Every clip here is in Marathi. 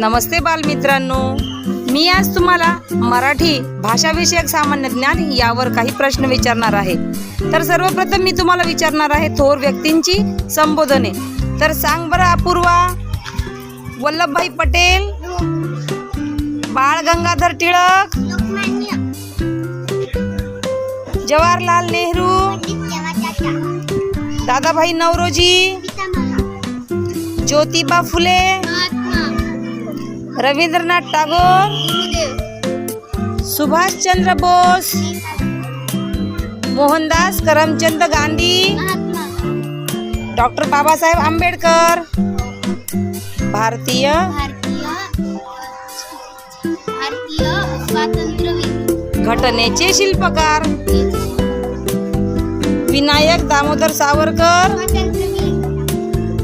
नमस्ते बालमित्रांनो. मी आज तुम्हाला मराठी भाषाविषयक सामान्य ज्ञान यावर काही प्रश्न विचारणार आहे. तर सर्वप्रथम मी तुम्हाला विचारणार आहे थोर व्यक्तींची संबोधने. तर सांग बरं अपूर्वा. वल्लभभाई पटेल. बाळ गंगाधर टिळक. जवाहरलाल नेहरू. दादाभाई नवरोजी. ज्योतिबा फुले. रवींद्रनाथ टागोर सुभाषचंद्र बोस मोहनदास करमचंद गांधी डॉक्टर बाबासाहेब आंबेडकर भारतीय घटनेचे शिल्पकार विनायक दामोदर सावरकर.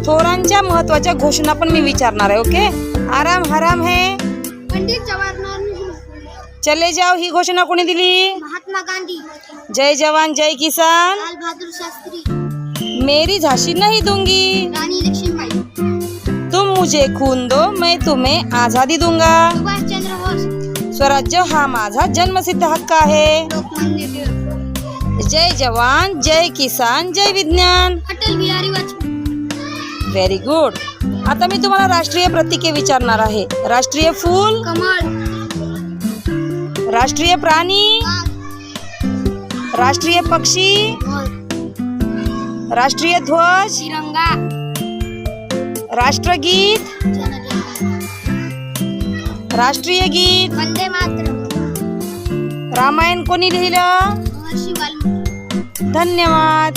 थोरांच्या महत्त्वाच्या घोषणा पण मी विचारणार आहे ओके? आराम हराम है। पंडित जवाहरलाल नेहरू। चले जाओ ही घोषणा कोणी दिली? महात्मा गांधी। जय जवान जय किसान। लाल बहादुर शास्त्री। मेरी झांसी नहीं दूँगी। राणी लक्ष्मीबाई। तुम मुझे खून दो मैं तुम्हें आज़ादी दूँगा। सुभाष चंद्र बोस। स्वराज्य हा माझा जन्मसिद्ध हक्क आहे। टिळक। जय जवान जय किसान जय विज्ञान। अटल बिहारी वाजपेयी। व्हेरी गुड आता मी तुम्हाला राष्ट्रीय प्रतीके विचारणार आहे. राष्ट्रीय फूल कमळ. राष्ट्रीय प्राणी राष्ट्रीय पक्षी राष्ट्रीय ध्वज तिरंगा. राष्ट्रगीत राष्ट्रीय गीत वंदे मातरम. रामायण कोणी लिहिलं? धन्यवाद.